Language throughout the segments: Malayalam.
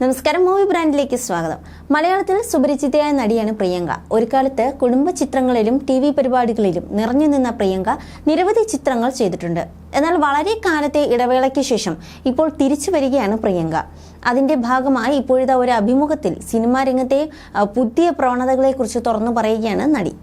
നമസ്കാരം മൂവി ബ്രാൻഡിലേക്ക് സ്വാഗതം. മലയാളത്തിൽ സുപരിചിതയായ നടിയാണ് പ്രിയങ്ക. ഒരു കാലത്ത് കുടുംബ ചിത്രങ്ങളിലും ടി വി പരിപാടികളിലും നിറഞ്ഞു നിന്ന പ്രിയങ്ക നിരവധി ചിത്രങ്ങൾ ചെയ്തിട്ടുണ്ട്. എന്നാൽ വളരെ കാലത്തെ ഇടവേളയ്ക്ക് ശേഷം ഇപ്പോൾ തിരിച്ചു വരികയാണ് പ്രിയങ്ക. അതിന്റെ ഭാഗമായി ഇപ്പോഴത്തെ ഒരു അഭിമുഖത്തിൽ സിനിമാ രംഗത്തെ പുതിയ പ്രവണതകളെക്കുറിച്ച് തുറന്നു പറയുകയാണ് നടി.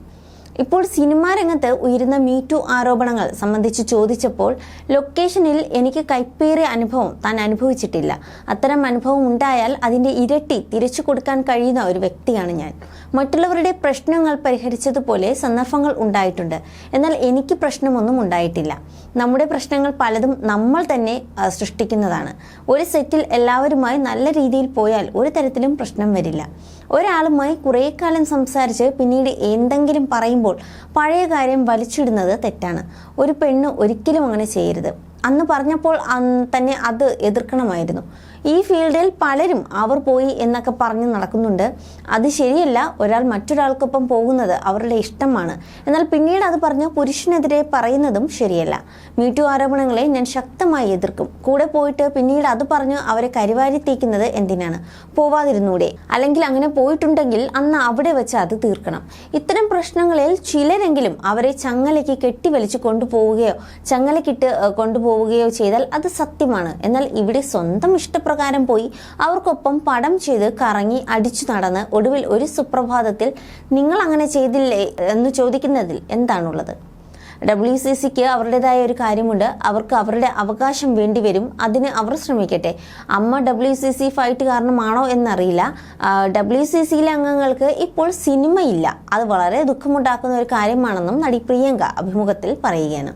ഇപ്പോൾ സിനിമാ രംഗത്ത് ഉയരുന്ന മീറ്റു ആരോപണങ്ങൾ സംബന്ധിച്ച് ചോദിച്ചപ്പോൾ ലൊക്കേഷനിൽ എനിക്ക് കൈപ്പേറിയ അനുഭവം താൻ അനുഭവിച്ചിട്ടില്ല. അത്തരം അനുഭവം ഉണ്ടായാൽ അതിന്റെ ഇരട്ടി തിരിച്ചു കൊടുക്കാൻ കഴിയുന്ന ഒരു വ്യക്തിയാണ് ഞാൻ. മറ്റുള്ളവരുടെ പ്രശ്നങ്ങൾ പരിഹരിച്ചതുപോലെ സന്ദർഭങ്ങൾ ഉണ്ടായിട്ടുണ്ട്. എന്നാൽ എനിക്ക് പ്രശ്നമൊന്നും ഉണ്ടായിട്ടില്ല. നമ്മുടെ പ്രശ്നങ്ങൾ പലതും നമ്മൾ തന്നെ സൃഷ്ടിക്കുന്നതാണ്. ഒരു സെറ്റിൽ എല്ലാവരുമായി നല്ല രീതിയിൽ പോയാൽ ഒരു തരത്തിലും പ്രശ്നം വരില്ല. ഒരാളുമായി കുറേ കാലം സംസാരിച്ച് പിന്നീട് എന്തെങ്കിലും പറയുമ്പോൾ പഴയ കാര്യം വലിച്ചിടുന്നത് തെറ്റാണ്. ഒരു പെണ്ണ് ഒരിക്കലും അങ്ങനെ ചെയ്യരുത്. അന്ന് പറഞ്ഞപ്പോൾ തന്നെ അത് എതിർക്കണമായിരുന്നു. ഈ ഫീൽഡിൽ പലരും അവർ പോയി എന്നൊക്കെ പറഞ്ഞ് നടക്കുന്നുണ്ട്. അത് ശരിയല്ല. ഒരാൾ മറ്റൊരാൾക്കൊപ്പം പോകുന്നത് അവരുടെ ഇഷ്ടമാണ്. എന്നാൽ പിന്നീട് അത് പറഞ്ഞ് പുരുഷനെതിരെ പറയുന്നതും ശരിയല്ല. മീറ്റു ആരോപണങ്ങളെ ഞാൻ ശക്തമായി എതിർക്കും. കൂടെ പോയിട്ട് പിന്നീട് അത് പറഞ്ഞ് അവരെ കരിവാരി തീക്കുന്നത് എന്തിനാണ്? പോവാതിരുന്നൂടെ. അല്ലെങ്കിൽ അങ്ങനെ പോയിട്ടുണ്ടെങ്കിൽ അന്ന് അവിടെ വെച്ച് അത് തീർക്കണം. ഇത്തരം പ്രശ്നങ്ങളിൽ ചിലരെങ്കിലും അവരെ ചങ്ങലയ്ക്ക് കെട്ടിവലിച്ച് കൊണ്ടുപോവുകയോ ചങ്ങലക്കിട്ട് കൊണ്ടുപോവുകയോ ചെയ്താൽ അത് സത്യമാണ്. എന്നാൽ ഇവിടെ സ്വന്തം ഇഷ്ടപ്രകാരം പോയി അവർക്കൊപ്പം പടം ചെയ്ത് കറങ്ങി അടിച്ചു നടന്ന് ഒടുവിൽ ഒരു സുപ്രഭാതത്തിൽ നിങ്ങൾ അങ്ങനെ ചെയ്തില്ലേ? എന്ന് ചോദിക്കുന്നതിൽ എന്താണുള്ളത്? ഡബ്ല്യു സി സിക്ക് അവരുടേതായ ഒരു കാര്യമുണ്ട്. അവർക്ക് അവരുടെ അവകാശം വേണ്ടിവരും അതിന് അവർ ശ്രമിക്കട്ടെ. അമ്മ ഡബ്ല്യു സി സി ഫൈറ്റ് കാരണമാണോ എന്നറിയില്ല. ഡബ്ല്യു സി സിയിലെ അംഗങ്ങൾക്ക് ഇപ്പോൾ സിനിമയില്ല. അത് വളരെ ദുഃഖമുണ്ടാക്കുന്ന ഒരു കാര്യമാണെന്നും നടി പ്രിയങ്ക അഭിമുഖത്തിൽ പറയുകയാണ്.